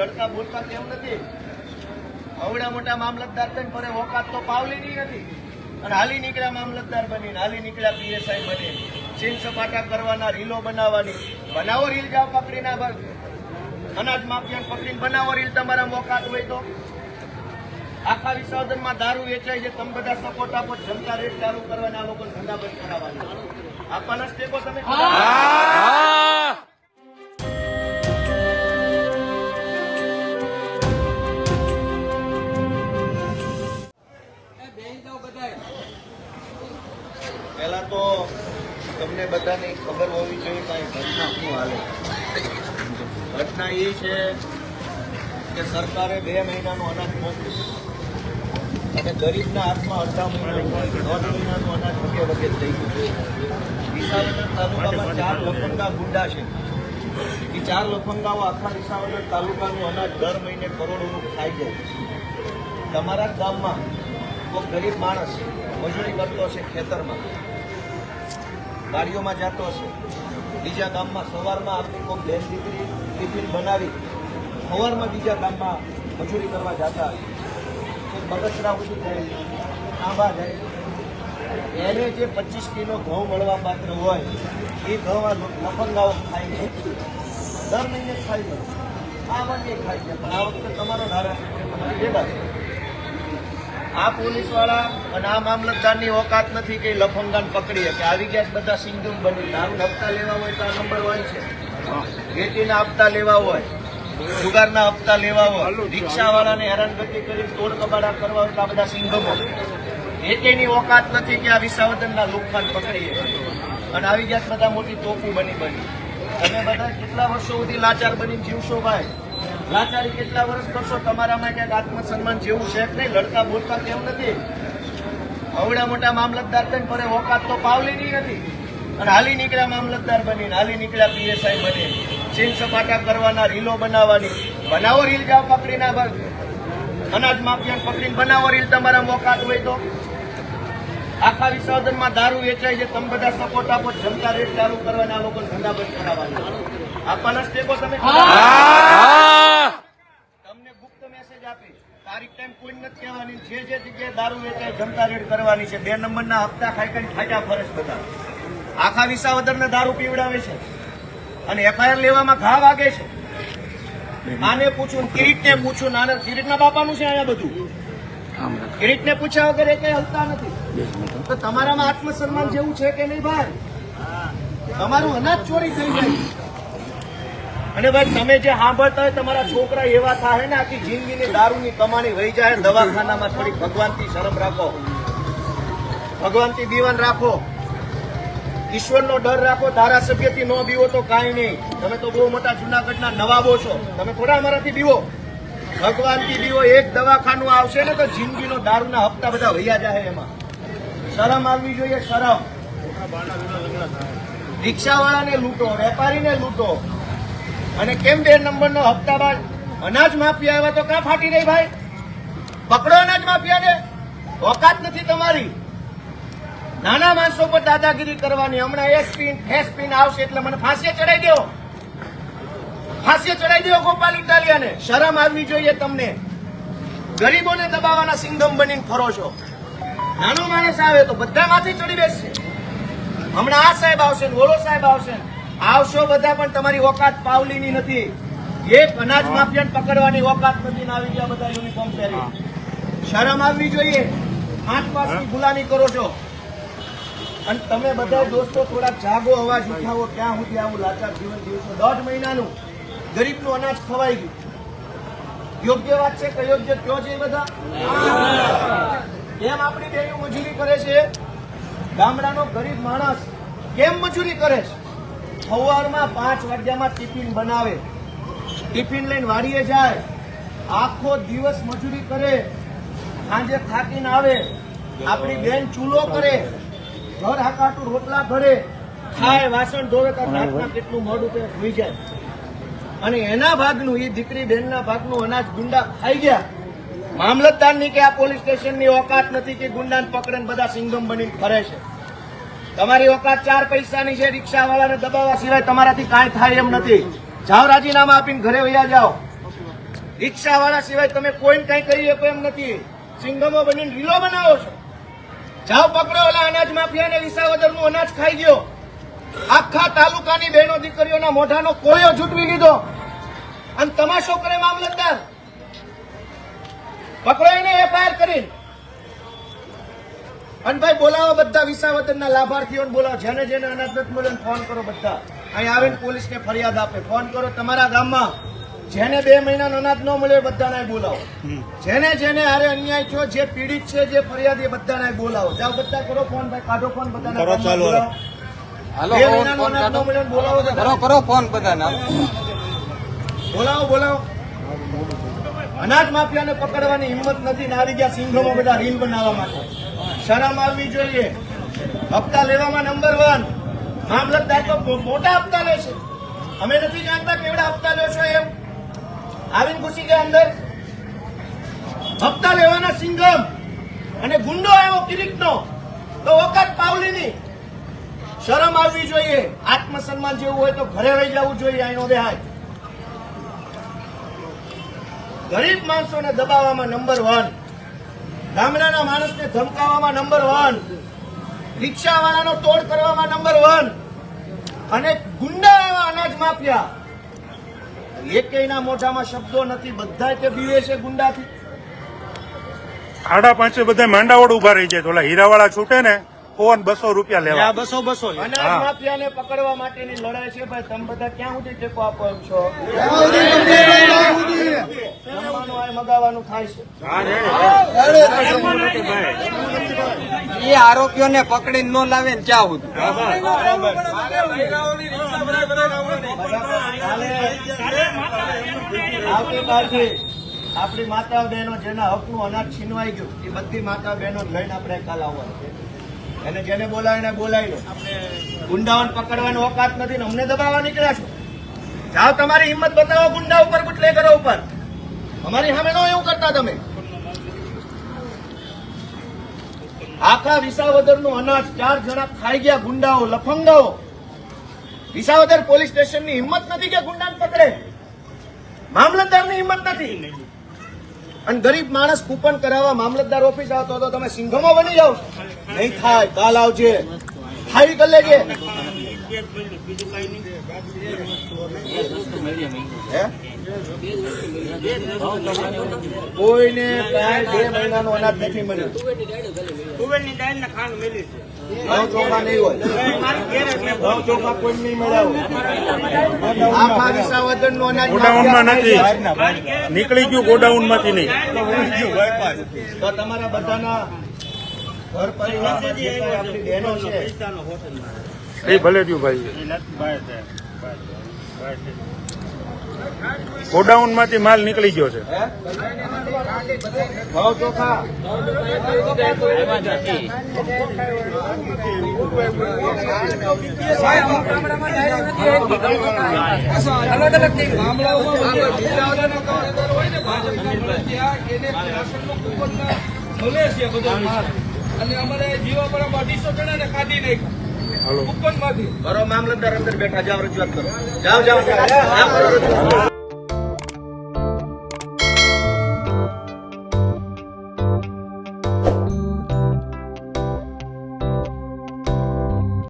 લડતા બોલતા કેમ નથી. અવડા મોટા મામલતદાર થઈને પરે ઓકાત તો પાવલીની નથી. અને હાલી નીકળ્યા મામલતદાર બની હાલી નીકળ્યા પીએસઆઈ બની સીન સપાટા કરવાના રીલો બનાવવાની. બનાવો રીલ જાઓ પકડીને અનાજ માફિયાને પકડીને બનાવો રીલ તમારા મોકાત હોય તો. આખા વિસર્જનમાં દારૂ વેચાય છે તમે બધા સપોર્ટ આપો જનતા રેટ ચાલુ કરવાના આ લોકોને ધંધા બંધ કરાવવાના. આપવાના સ્ટેપો તમે પહેલા તો તમને બધાને ખબર હોવી જોઈએ કાંઈ ઘટના શું હાલે ઘટના એ છે કે સરકારે બે મહિનાનું અનાજ મોકલ્યું. અને ગરીબના હાથમાં અડધા મહિનાનું દોઢ મહિનાનું અનાજ વગે વગે થઈ ગયું. વિસાવદર તાલુકામાં ચાર લફંગા ગુંડા છે. એ ચાર લફંગાઓ આખા વિસાવદર તાલુકાનું અનાજ દર મહિને કરોડોનું ખાઈ જાય તમારા ગામમાં કોઈ ગરીબ માણસ મજૂરી કરતો હશે ખેતરમાં. ગાડીઓમાં જતો હશે. બીજા ગામમાં સવારમાં આપણી કોઈ બેન દીકરી ટિફિન બનાવી સવારમાં બીજા ગામમાં મજૂરી કરવા જતા હશે. બગસરા ઊભી જાય, આંબા જાય. એને જે પચીસ કિલો ઘઉં મળવા પાત્ર હોય, એ ઘઉં આ લફંગાઓ ખાય છે. દર મહિને ખાઈ છે. આ વખતે ખાય છે, પણ આ વખતે તમારો તમારી ભેગા આ પોલીસવાળા અને આ મામલતદારની ઓકાત નથી કે લફંગાન પકડીએ, કે આવી ગયા બધા સિંધુમ બની. દારૂ હપ્તા લેવા હોય તો આ નંબર હોય છે. ખેતીના હપ્તા લેવા હોય, જુગારના હપ્તા લેવા હોય, રિક્ષાવાળાને હેરાનગતિ કરી તોડ કબાડા કરવા હોય આ બધા સિંધમો એકેની ઓકાત નથી કે આ વિસાવદનના લુકફાન પકડીએ. અને આવી ગયા બધા મોટી તોફી બની બની. તમે બધા કેટલા વર્ષો સુધી લાચાર બની જીવશો ભાઈ? લાચારી કેટલા વર્ષ કરશો? તમારામાં ક્યાંક આત્મસન્માન જેવું છે નહીં? લડતા બોલતા કેમ નથી. અવડા મોટા મામલતદાર થઈને પરે ઓકાત તો પાવલીની નથી અને હાલી નીકળ્યા મામલતદાર બનીને, હાલી નીકળ્યા પીએસઆઈ બની સીન સપાટા કરવાના, રીલો બનાવવાની. બનાવો રીલ જાઓ પકડીને. અનાજ માફિયાને પકડીને બનાવો રીલ તમારા મોકાત હોય તો. આખા વિસર્જનમાં દારૂ વેચાય છે, તમે બધા સપોર્ટ આપો, જનતા રેટ ચાલુ કરવાના લોકો ધંધા બંધ કરાવવાના. આપવાના સ્ટેપો તમે તમને ગુપ્ત મેસેજ આપી. તારીખ ટાઈમ કોઈ નથી કહેવાની. જે જે જગ્યાએ દારૂ વેચાય જનતા રેડ કરવાની છે. બે નંબરના હપ્તા ખાઈ કરી ખાટા ફરજ બધા આખા વિસાવદરને દારૂ પીવડાવે છે. અને એફઆઈઆર લેવામાં ઘા વાગે છે. આને પૂછું કિરીટને પૂછું નાના કિરીટના બાપાનું છે અહીંયા બધું? કિરીટને પૂછ્યા વગર એ કઈ હલતા નથી. તો તમારામાં આત્મસન્માન જેવું છે કે નહીં ભાઈ? તમારું અનાજ ચોરી થઈ જાય. અને ભાઈ, તમે જે સાંભળતા હોય તમારા છોકરા એવા થાય ને આખી જિંદગીની દારૂની કમાણી વહી જાય દવાખાનામાં થોડી ભગવાનથી શરમ રાખો. ભગવાનથી દીવાન રાખો. ઈશ્વરનો ડર રાખો, ધારાસભ્યથી ન બીવો તો કાંઈ નહીં. તમે તો બહુ મોટા જુનાગઢના નવાબો છો. તમે થોડા અમારાથી બીવો. ભગવાનથી બીવો, એક દવાખાનું આવશે ને તો જિંદગીનો દારૂના હપ્તા બધા વૈયા જાય એમાં. શરમ આવવી જોઈએ, શરમ. રિક્ષાવાળાને લૂંટો, વેપારીને લૂંટો. અને કેમ બે નંબરનો હપ્તા બાદ અનાજ માફિયા આવ્યા તો ક્યાં ફાટી રહી ભાઈ? પકડો અનાજ માફિયાને. ઓકાત નથી તમારી. નાના માણસો પર દાદાગીરી કરવાની. હમણાં એક પિન ફેસ પિન આવશે એટલે મને ફાંસીએ ચડાઈ દેવો ફાંસીએ ચડાવી દેવો ગોપાલ ઇટાલિયાને. શરમ આવવી જોઈએ તમને. ગરીબોને દબાવવાના સિંગમ બનીને ફરો છો. નાનો માણસ આવે તો બધા માથે ચડી બેસશે. હમણાં આ સાહેબ આવશે ઓલો સાહેબ આવશે. આવશો બધા પણ તમારી ઓકાત પાવલીની નથી. એક અનાજ માફિયાને પકડવાની ઓકાત નથી આવી ગયા બધા યુનિફોર્મ પહેરી શરમ આવવી જોઈએ. આઠ પાસની ગુલામી કરો છો. અને તમે બધા દોસ્તો થોડા જાગો અવાજ ઉઠાવો. ક્યાં સુધી આવું લાચાર જીવન જીવશો? દોઢ મહિનાનું ગરીબનું અનાજ ખવાઈ ગયું. યોગ્ય વાત છે કે યોગ્ય કયો છે બધા? કેમ આપણી બેનું મજૂરી કરે છે? ગામડાનો ગરીબ માણસ કેમ મજૂરી કરે છે? સવારમાં પાંચ વાગ્યામાં ટિફિન બનાવે. ટિફિન લઈને વાડીએ જાય. આખો દિવસ મજૂરી કરે. સાંજે થાકીને આવે. આપણી બેન ચૂલો કરે. ઘર હાકાટું રોટલા ભરે ખાય વાસણ ધોવે રાતના કેટલું મોડું તે ભૂઈ જાય. અને એના ભાગનું એ દીકરી બેનના ભાગનું અનાજ ગુંડા ખાઈ ગયા. મામલતદારની કે આ પોલીસ સ્ટેશનની ઓકાત નથી કે ગુંડાને પકડે બધા સિંગમ બની ફરે છે. તમારી ઓકાત ચાર પૈસાની છે રિક્ષાવાળાને દબાવવા સિવાય તમારાથી કાંઈ થાય એમ નથી. જાઓ રાજીનામા આપીને ઘરે વયા જાઓ. રિક્ષાવાળા સિવાય તમે કોઈને કઈ કરી શકો એમ નથી. સિંગમો બનીને રીલો બનાવો છો. જાઓ પકડો ઓલા અનાજ માફિયાને વિસાવદરનું અનાજ ખાઈ ગયો. આખા તાલુકાની બહેનો દીકરીઓના મોઢાનો કોયો જૂટવી લીધો? અને તમાશો કરે મામલતદાર. પકડો એને એફઆઈઆર કરીને. અને ભાઈ બોલાવો બધા વિસાવદનના લાભાર્થીઓને બોલાવો. જેને જેને અનાજ નથી મળ્યું ફોન કરો બધા. અહીં આવીને પોલીસને ફરિયાદ આપે. ફોન કરો તમારા ગામમાં. જેને બે મહિનાનો અનાજ ન મળ્યો બધાને બોલાવો. જેને જેને હારે અન્યાય છો જે પીડિત છે જે ફરિયાદી એ બધાને બોલાવો. જાઓ બધા કરો ફોન ભાઈ. કાઢો ફોન બધાને. કરો ચાલુ. હાલો ન ને બોલાવો કરો કરો ફોન બધાને. બોલાવો બોલાવો. અનાજ માફિયાને પકડવાની હિંમત નથી. નારી ગયા સિંઘોમાં બધા રીલ બનાવવા માટે. શરમ આવવી જોઈએ. હપ્તા લેવામાં નંબર વન મામલતદાર મોટા હપ્તા લે છે. અમે નથી જાણતા કેવડા હપ્તા લે છો એમ. આવીને ઘૂસી ગયા અંદર. હપ્તા લેવાના સિંઘમ અને ગુંડો આવ્યો કિરીટનો. તો વખત પાવલીની. શરમ આવવી જોઈએ. આત્મસન્માન જેવું હોય તો ઘરે રહી જવું જોઈએ અહીંનો દેહાય. ગરીબ માણસોને દબાવવામાં નંબર વન ગામડાના માણસને ધમકાવવામાં નંબર વન રિક્ષાવાળાનો તોડ કરવામાં નંબર વન અને ગુંડા અનાજ માફિયા. એકેયના મોઢામાં શબ્દો નથી બધા તે બીવે છે ગુંડાથી. આડા પાંચે બધા માંડાવડ ઊભા રહી જાય. તો હીરાવાળા છૂટે ને ફોન બસો રૂપિયા લેવા બસો બસો માફિયાને પકડવા માટેની લડાઈ છે ભાઈ તમે બધા ક્યાં સુધી ટેકો આપો એમ છો મગાવાનું મગાવવાનું થાય છે એ આરોપીઓને પકડીને ન લાવે ને ક્યાં સુધી આપણી માતા બહેનો જેના હકનું અનાજ છીનવાઈ ગયું એ બધી માતા બહેનો લઈને આપણે કાલ આવવાનું છે એને જેને બોલાવીને બોલાવી લો. ગુંડાઓને પકડવાની ઓકાત નથી ને અમને દબાવવા નીકળ્યા છો. જાઓ તમારી હિંમત બતાવો ગુંડા ઉપર ગુટલે કરો ઉપર. અમારી સામે નો એવું કરતા તમે. આખા વિસાવદરનું અનાજ ચાર જણા ખાઈ ગયા ગુંડાઓ લફંગાઓ. વિસાવદર પોલીસ સ્ટેશનની હિંમત નથી કે ગુંડાને પકડે. મામલતદારની હિંમત નથી. અને ગરીબ માણસ કૂપન કરાવવા મામલતદાર ઓફિસ આવતો તો તમે સિંઘોમાં બની જાવ નહીં થાય કાલ આવજે. ખાઈ કરી લેજે. હે? કોઈને કાંઈ બે મહિનાનું અનાજ નથી મળ્યું. તુવેરની દાળ ને ખાંડ મેલી છે. ચોખા નહીં હોય. ઘઉં ચોખા કોઈ નહીં મળ્યા આખા વિસાવદરનું અનાજ ગોડાઉનમાં નથી. નીકળી ગયું ગોડાઉનમાંથી નહીં તો તમારા બધાના ઘર પરિવાર આપણી બહેનો છે. એ ભલે થયું ભાઈ. એ નથી બહાર જાય બહાર જાય. ગોડાઉનમાંથી માલ નીકળી ગયો છે. અને અમારે જીવા પણ અઢીસો જણા ને કાઢી નાખ્યા હાલો. કુપનમાંથી કરો મામલતદાર અંદર બેઠા જાઓ રજૂઆત કરો. જાઓ જાઓ જાઓ. કરો.